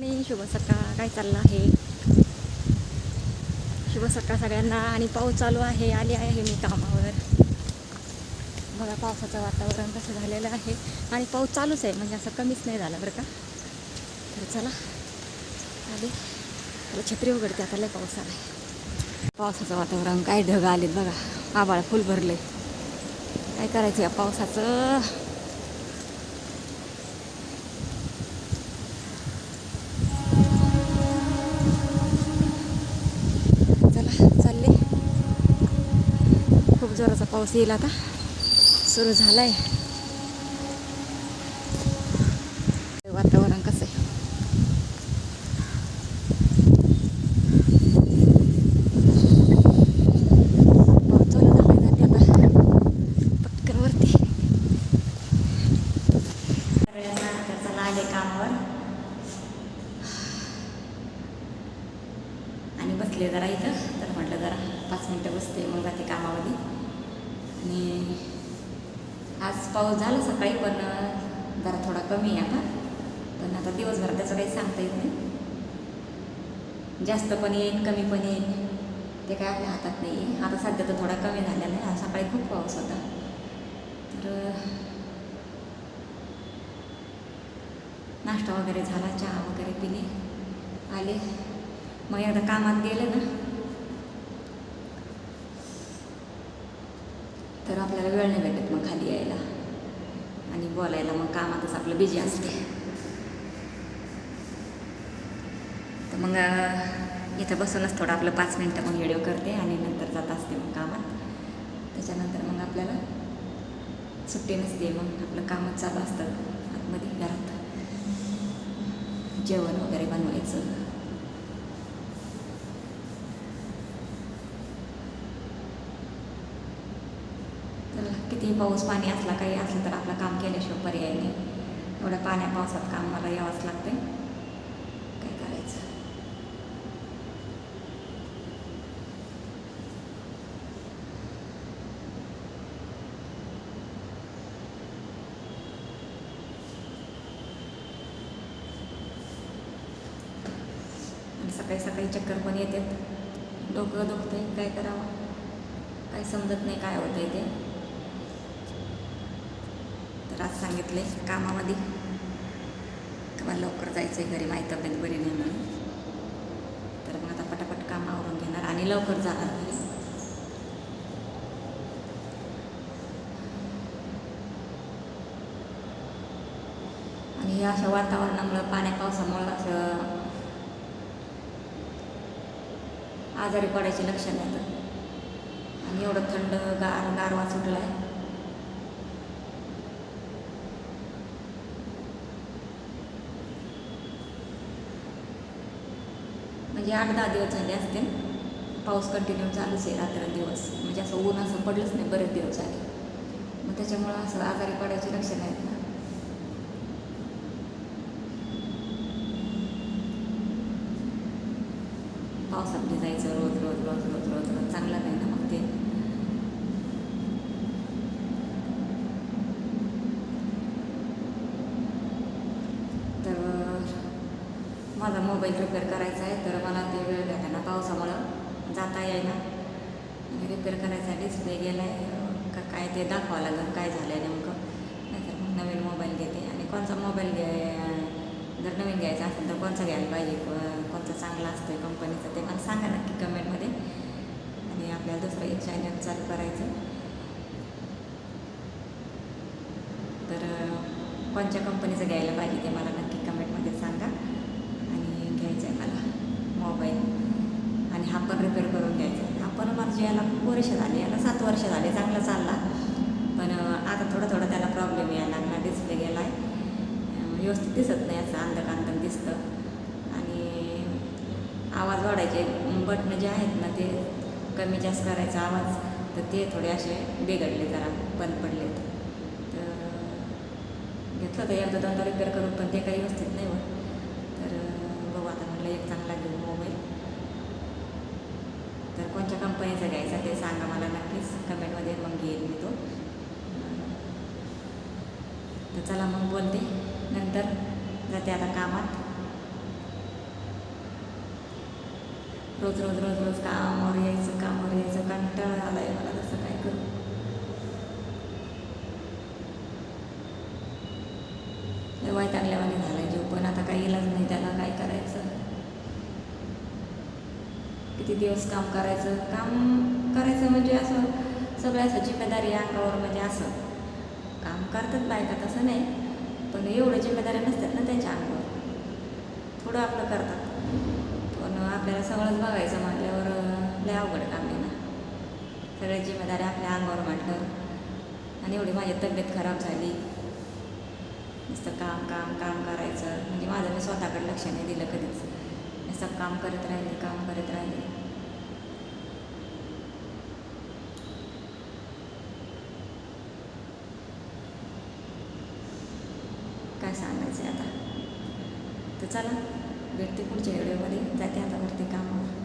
आणि शुभ सकाळ काय चाललं आहे? शुभ सकाळ सगळ्यांना. आणि पाऊस चालू आहे. आली आहे मी कामावर. बघा पावसाचं वातावरण कसं झालेलं आहे. आणि पाऊस चालूच आहे. म्हणजे असं कमीच नाही झालं बरं का? तर चला. आले. मला छत्री उघडते. आता लय पाऊस आला पावसाचं वातावरण. काय ढग आलेत बघा. आबाळ फुल भरले काय करायचं या पावसाचं? जोराचा पाऊस येईल आता. सुरू झाला आहे वातावरण कसं आहे? आले कामावर आणि बसले जरा इथं. तर म्हटलं जरा पाच मिनटं बसते मग जाते कामामध्ये. आणि आज पाऊस झाला सकाळी पण जरा थोडा कमी आहे आता. पण आता दिवसभर त्याचं काही सांगता येत नाही. जास्त पण येईन कमी पण येईन. ते काय आपल्या हातात नाही आहे आता सध्या तर थोडा कमी झालेला आहे. आज सकाळी खूप पाऊस होता. तर नाश्ता वगैरे झाला चहा वगैरे पिणे आले. मग एकदा कामात गेले ना. तर आपल्याला वेळ नाही भेटत मग खाली यायला. आणि बोलायला मग कामातच आपलं बिझी असते. तर मग इथं बसूनच थोडं आपलं पाच मिनटं मग व्हिडिओ करते आणि नंतर जात असते मग कामात. त्याच्यानंतर मग आपल्याला सुट्टी नसते मग आपलं कामच चालू असतं आतमध्ये घरात. जेवण वगैरे बनवायचं तर किती पाऊस पाणी असला काही असलं तर आपलं काम केल्याशिवाय पर्याय नाही. एवढ्या पाण्या पावसात काम मला यावंच लागतंय. काय करायचं? आणि सकाळी सकाळी चक्कर पण येतात. डोकं दुखतंय काय करावं? काय समजत नाही काय होतंय ते. तर आज सांगितले कामामध्ये. का मला लवकर जायचं आहे घरी माहीत तब्येत बरी नाही म्हणून. तर मग आता पटापट काम आवरून घेणार आणि लवकर जाणार घरी. आणि हे अशा वातावरणामुळं पाण्या पावसामुळं असं आजारी पडायचे लक्षण येतं आणि एवढं थंड गार गारवा सुटला आहे म्हणजे आठ दहा दिवस झाले असतील. पाऊस कंटिन्यू चालूच आहे रात्र दिवस. म्हणजे असं ऊन असं पडलंच नाही बरेच दिवस झाले. मग त्याच्यामुळं असं आजारी पडायचे लक्षणं आहेत ना. पावसात जायचं रोज रोज रोज रोज रोज रोज. चांगलं नाही ना मग ते तर माझा मोबाईल रिपेअर करायचा आहे तर मला ते वेळ भेटायला पावसामुळं जाता येईना. रिपेअर करायचा डिस्प्ले गेला आहे का काय ते दाखवावं लागेल काय झालं आहे नेमकं. नाहीतर मग नवीन मोबाईल घेते. आणि कोणचा मोबाईल घ्या जर नवीन घ्यायचा असेल तर कोणचा घ्यायला पाहिजे? कोणता चांगला असतो कंपनीचा ते मला सांगा नक्की कमेंटमध्ये आणि आपल्याला दुसरं एक चॅनल चालू करायचं. तर कोणत्या कंपनीचं घ्यायला पाहिजे ते मला नक्की कमेंटमध्ये सांगा आणि घ्यायचं आहे मला मोबाईल आणि हा पण रिपेअर करून घ्यायचा आहे हा म्हणजे याला खूप वर्ष झाले याला सात वर्ष झाले चांगला चालला. पण आता थोडा थोडा त्याला प्रॉब्लेम यायला लागला डिस्प्ले गेला आहे व्यवस्थित दिसत नाही असं अंधकांतक दिसतं. आणि आवाज वाढायचे बटणं जे आहेत ना ते कमी जास्त करायचा आवाज तर ते थोडे असे बिघडले जरा बंद पडलेत. तर घेतलं तर एकदा दोनदा रिपेअर करून पण ते काही व्यवस्थित नाही होत. तर कोणत्या कंपनीचा घ्यायचा ते सांगा मला नक्कीच. कमेंटमध्ये मग घेईल मी तो. तर चला मग बोलते. नंतर जाते आता कामात. रोज रोज रोज रोज कामावर यायचं कामावर यायचं. कंटाळ आला आहे मला तसं काय करू. लवाय चांगल्यावाने झाला आहे जीव. पण आता काही इलाज नाही त्याला. दिवस काम करायचं. काम करायचं म्हणजे असं सगळं असं जिम्मेदारी अंगावर म्हणजे असं. काम करतात बायका तसं नाही पण एवढं जिम्मेदाऱ्या नसतात ना त्यांच्या अंगावर. थोडं आपलं करतात. पण आपल्याला सगळंच बघायचं म्हटल्यावर लय अवघड काम आहे ना. सगळ्या जिम्मेदाऱ्या आपल्या अंगावर म्हटलं आणि एवढी माझी तब्येत खराब झाली. नुसतं काम काम काम करायचं. म्हणजे माझं मी स्वतःकडे लक्ष नाही दिलं कधीच. नुसतं काम करत राहिले काम करत राहिले. करायचं आहे आता. तर चला भेटते पुढच्या व्हिडिओमध्ये. जाते आता वरती कामावर.